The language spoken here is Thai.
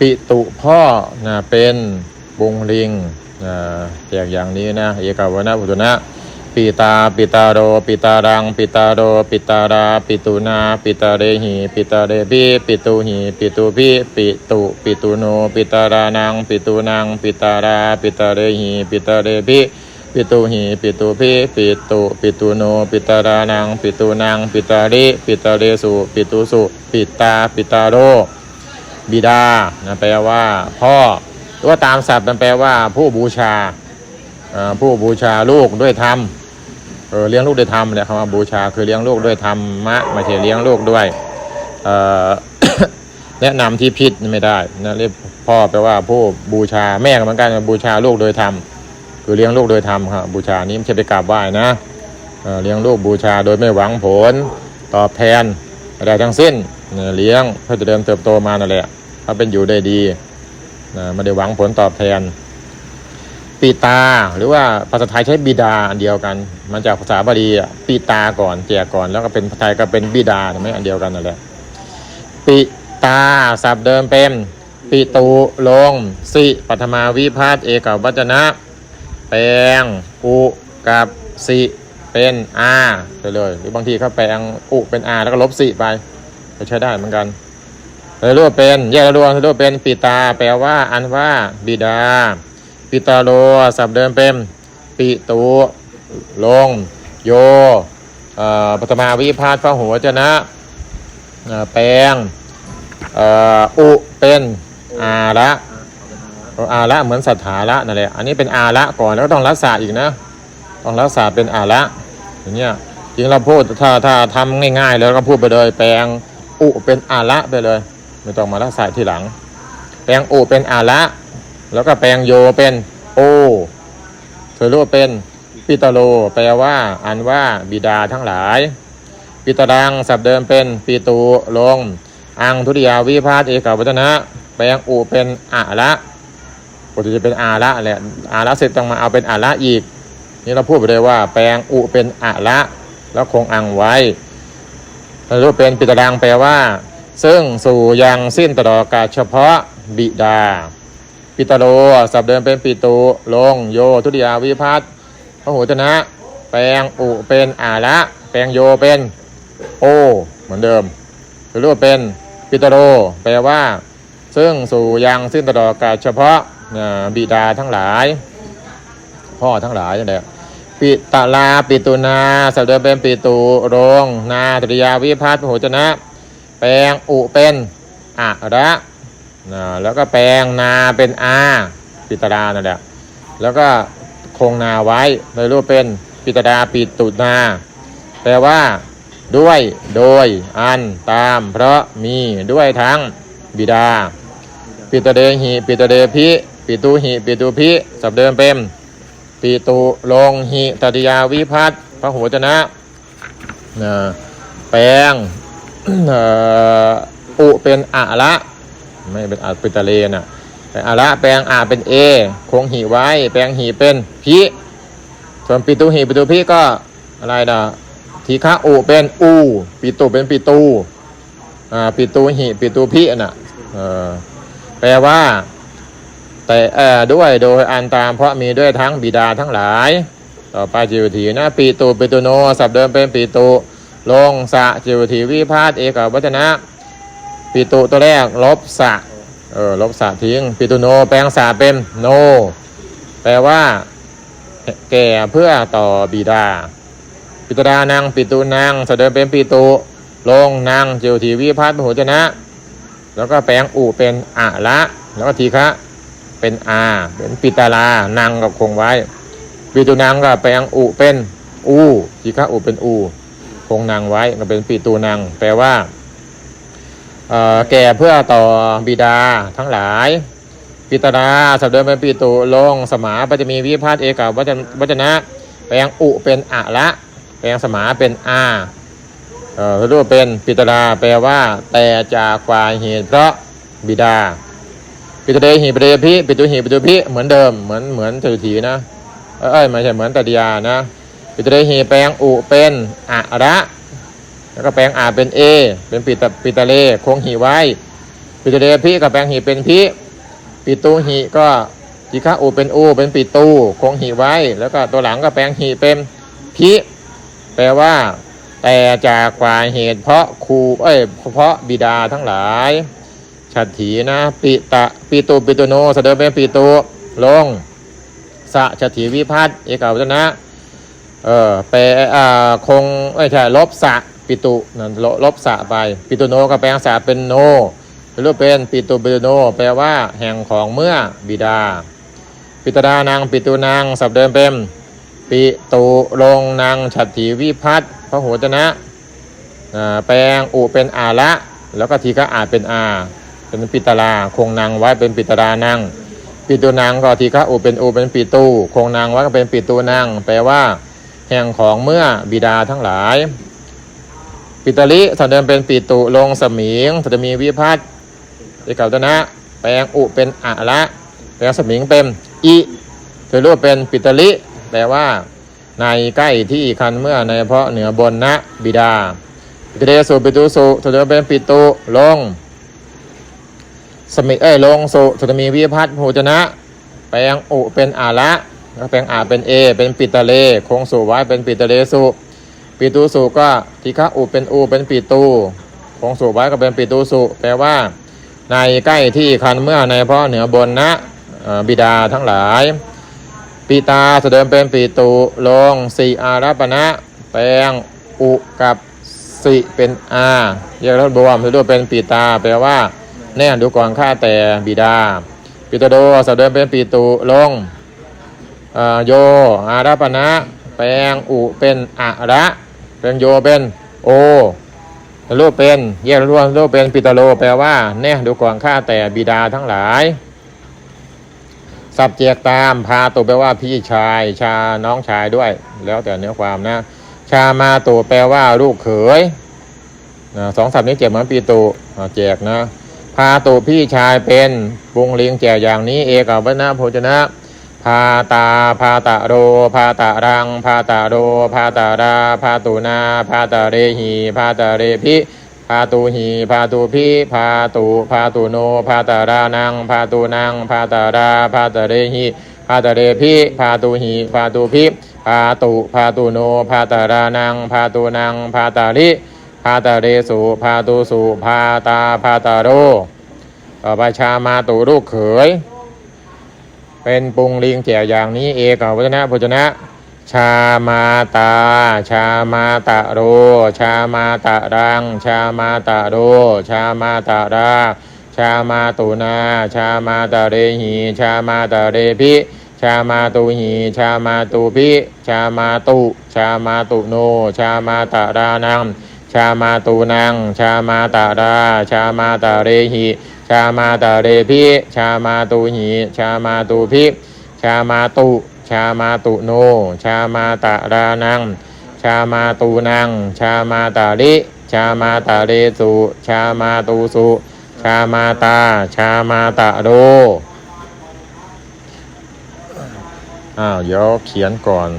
ปิตุพ่อนะเป็นบุงลิงนะแยกอย่างนี้นะเอกาวนะพุทธนะปิตาปิตาโรปิตารังปิตาโรปิตาราปิตุนาปิตาเรหิปิตาเรปิปิตุหิปิตุพิปิตุปิตุโนปิตารานังปิตุนังปิตาราปิตาเรหิปิตาเรปิปิตุหิปิตุพิปิตุปิตุโนปิตารานังปิตุนังปิตาริปิตาเรสุปิตุสุปิตาปิตาโร บิดานะแปลว่าพ่อหรือว่าตามศัพท์มันแปลว่าผู้บูชาผู้บูชาลูกด้วยธรรมเออเลี้ยงลูกด้วยธรรมเนี่ยคำว่าบูชาคือเลี้ยงลูกด้วยธรรมะไม่ใช่เลี้ยงลูกด้วยแนะนำที่ผิดไม่ได้นะเรียกพ่อแปลว่าผู้บูชาแม่ก็เหมือนกันบูชาลูกโดยธรรมคือเลี้ยงลูกโดยธรรมครับบูชานี้ไม่ใช่ไปกราบไหว้นะเเลี้ยงลูกบูชาโดยไม่หวังผล ตอบแทนอะไรทั้งสิ้นเลี้ยงเพื่อจะเดินเติบโตมานั่นแหละ เขาเป็นอยู่ได้ดีนะไม่ได้หวังผลตอบแทนปีตาหรือว่าภาษาไทยใช้บิดาอันเดียวกันมันจากภาษาบาลีอะปีตาก่อนแจกก่อน แล้วก็เป็นภาษาไทยก็เป็นบิดาถูกไหมอันเดียวกันนั่นแหละปิตาศัพท์เดิมเป็นปิตูลงสิปัทมาวิพาทเอกวัจนะแปลงอุกับสิเป็นอาไปเลย หรือบางทีเขาแปลงอุเป็นอาแล้วก็ลบสิไปก็ใช้ได้เหมือนกัน เลยรู้ว่าเป็นแยกรวมรู้ว่าเป็นปิตา แปลว่า อันว่า บิดา ปิตาโลศัพท์เดิมเป็นปิตุลง โยเอ่อปฐมาวิพาทพระหัวจนะอ่อแปลงอ่ออุเป็นอาระอาระเหมือนสัทธาระนั่นแหละอันนี้เป็นอาระก่อนแล้วก็ต้องรักษาอีกนะ ต้องรักษาเป็นอาระอย่างเงี้ยจริงเราพูดถ้าถ้าทำง่ายๆ แล้วก็พูดไปเลย แปลงอุเป็นอาระไปเลย ไม่ต้องมารักษาทีหลัง แปลงอุเป็นอาระแล้วก็แปลงโยเป็นโอเธอรู้ว่าเป็นปิตโล แปลว่า อันว่าบิดาทั้งหลาย ปิตรังศัพท์เดิมเป็นปิตูลง อังทุติยาวิพาทเอกวัจนะ แปลงอุเป็นอาระปกติจะเป็นอาระแหละอาระเสร็จต้องมาเอาเป็นอาระอีก นี่เราพูดไปเลยว่า แปลงอุเป็นอาระแล้วคงอังไว้รูปเป็นปิตรังแปลว่า ซึ่งสู่ยังสิ้นตลอดกาลเฉพาะบิดา ปิตโลสับเดิมเป็นปิตุลงโยทุติยาวิพัตพระหูชนะ แปลงอุเป็นอาระแปลงโยเป็นโอ เหมือนเดิมหรูปเป็นปิตโลแปลว่า ซึ่งสู่ยังสิ้นตลอดกาลเฉพาะบิดาทั้งหลาย พ่อทั้งหลายนั่นแหละปิตลาปิตุนาสัพเดิมเป็นปิตุรงนาตริยาวิพัฒน์พโหจนะ แปลงอุเป็นอะระนะแล้วก็แปลงนาเป็นอาปิตรานั่นแหละแล้วก็คงนาไว้ในรูปเป็นปิตราปิตุนาแปลว่า ด้วยโดยอันตาม เพราะมีด้วยทั้งบิดา ปิตเดหิปิตเดพิปิตุหิปิตุพิสับเดิมเป็นปีตุลงหิตติยาวิพัตพระโหจนะนะแปลง อุเป็นอะละไม่เป็นอะเป็นตะเลน่ะแต่อะละแปลงอะเป็นเอคงหีไว้ แปลงหีเป็นพิส่วนปิตุหีปิตุพิก็อะไรนะทีฆะอุเป็นอูปิตุเป็นปิตูอ่าปิตูหีปิตูพิน่ะเออแปลว่า แต่เออด้วยโดยอันตามเพราะมีด้วยทั้งบิดาทั้งหลาย ต่อไปจิวถีนะปีตูปิตุโนสับเดิมเป็นปีตู ลงสะจิวถีวิพาทเอกวัจนะปีตูตัวแรก ลบสะเออลบสะทิ้งปีตุโน แปลงสะเป็นโน แปลว่า แก่เพื่อต่อบิดา ปิตรานางปิตูนางสับเดิมเป็นปีตูลงนางจิวถีวิพาทพหุจนะ แล้วก็แปลงอุเป็นอะละแล้วก็ทีฆะเป็นอาเป็นปิตาลานางกับคงไว้ ปิตุนางก็แปลงอุเป็นอูทีฆะอุเป็นอู คงนางไว้ก็เป็นปิตูนางแปลว่าแก่เพื่อต่อบิดาทั้งหลาย ปิตาราสับเดิมเป็นปิตุลงสมาปัจจมีวิพาทเอกวัจนวัจนะแปลงอุเป็นอะละ แปลงสมาเป็นอาเอ่อรูปเป็นปิตาราแปลว่า แต่จากควายเหตุเพราะบิดา ปิตเดหิปิเดพิปิตุหิปิตุพิเหมือนเดิมเหมือนเหมือนถือถีนะเอ้ยไม่ใช่เหมือนตติยานะ ปิตเดหิแปลงอุเป็นอะระแล้วก็แปลงอาเป็นเอ เป็นปิตปิตะเลคงหีไว้ ปิตุเรพิกับแปลงหิเป็นพิปิตูหิก็จิคะอูเป็นอูเป็นปิตูคงหิไว้ แล้วก็ตัวหลังก็แปลงหิเป็นพิแปลว่า แต่จากกว่าเหตุเพราะครูเอ้ยเพราะบิดาทั้งหลายฉัตรถีนะปิตะปิตูปิตุโนแสดงเป็นปิตูลงสะฉัตรถีวิพัฒน์เอกาวัจนะ เออแปลอ่าคงไม่ใช่ลบสะปิตุนั่นลลบสะไป ปิตุโนก็แปลงสะเป็นโนหรือเป็นปิตุปิตุโน แปลว่า แห่งของเมื่อบิดา ปิตดานางปิตุนางสับเดิมเป็นปิตุลงนางฉัตรถีวิพัฒน์พระโหจนะแปลงอุเป็นอาละ แล้วก็ทีก็อาจเป็นอา เป็นปิตลาคงนางไว้เป็นปิตรานางปิตุนางก็ทีก็อุเป็นอุเป็นปิตูคงนางไว้ก็เป็นปิตูนางแปลว่า แห่งของเมื่อบิดาทั้งหลาย ปิตลิสันเดิมเป็นปิตุลงสมิงสันมีวิพัฒน์เอกาตนะ แปลงอุเป็นอะละแปลงสมิงเป็นอิถือรูปเป็นปิตลิแปลว่า ในใกล้ที่คันเมื่อในเพราะเหนือบนนะบิดาปิตเดสุปิตุสุสันเดิมเป็นปิตุลงสมิเอ้ยลงสุสันมีวิพัฒน์โภชนะ แปลงอุเป็นอาละ ก็แปลงอาเป็นเอเป็นปิตะเลคงสูไว้เป็นปิตะเลสุปิตูสุก็ทีฆะอุเป็นอูเป็นปิตูคงสูไว้ก็เป็นปิตูสุแปลว่า ในใกล้ที่คันเมื่อในเพราะเหนือบนนะบิดาทั้งหลายปีตาแสดงเป็นปีตูลงสีอารัปณะแปลงอุกับสิเป็นอาเรียกรถบวมถือว่าเป็นปีตา แปลว่า แน่ดูก่อนข้าแต่บิดาปิตโดแสดงเป็นปีตูลง โยอารปณะแปลงอุเป็นอะระแปลงโยเป็นโอรูปเป็นแยกรวมรูปเป็นปิตโล แปลว่าแน่ดูก่อนข้าแต่บิดาทั้งหลายสับเจกตามพาตัวแปลว่าพี่ชาย ชาน้องชายด้วย แล้วแต่เนื้อความนะ ชามาตัวแปลว่าลูกเขยนะสองสับนี้เจ็บเหมือนปีตุแจกนะ พาตัวพี่ชายเป็นปุงลิงแจกอย่างนี้เอกาวันะโภชนะ พาตาพาตะโรพาตะรังพาตะโรพาตะราพาตุนาพาตะเรหีพาตะเรพิพาตูหีพาตูพิพาตูพาตูโนพาตะรานังพาตูนังพาตะราพาตะเรหีพาตะเรพิพาตูหีพาตูพิพาตุพาตูโนพาตะรานังพาตูนังพาตะริพาตะเรสุพาตูสุพาตาพาตะโรต่อไปชามาตูลูกเขย เป็นปรุงลิงแจกอย่างนี้เอกวัจนะพจนะ ชามาตา ชามาตะโร ชามาตะรัง ชามาตะโร ชามาตะราชามาตุนา ชามาตะเรหี ชามาตะเรพิชามาตุหีชามาตุพิชามาตุ ชามาตุโน ชามาตะรานัง ชามาตุนังชามาตะราชามาตะเรหิชามาตะเรพิชามาตุหีชามาตุพิชามาตุชามาตุโน ชามาตะรานัง ชามาตูนัง ชามาตาริชามาตาเรสุชามาตูสุชามาตา ชามาตะโรอ้าวเดี๋ยวเขียนก่อน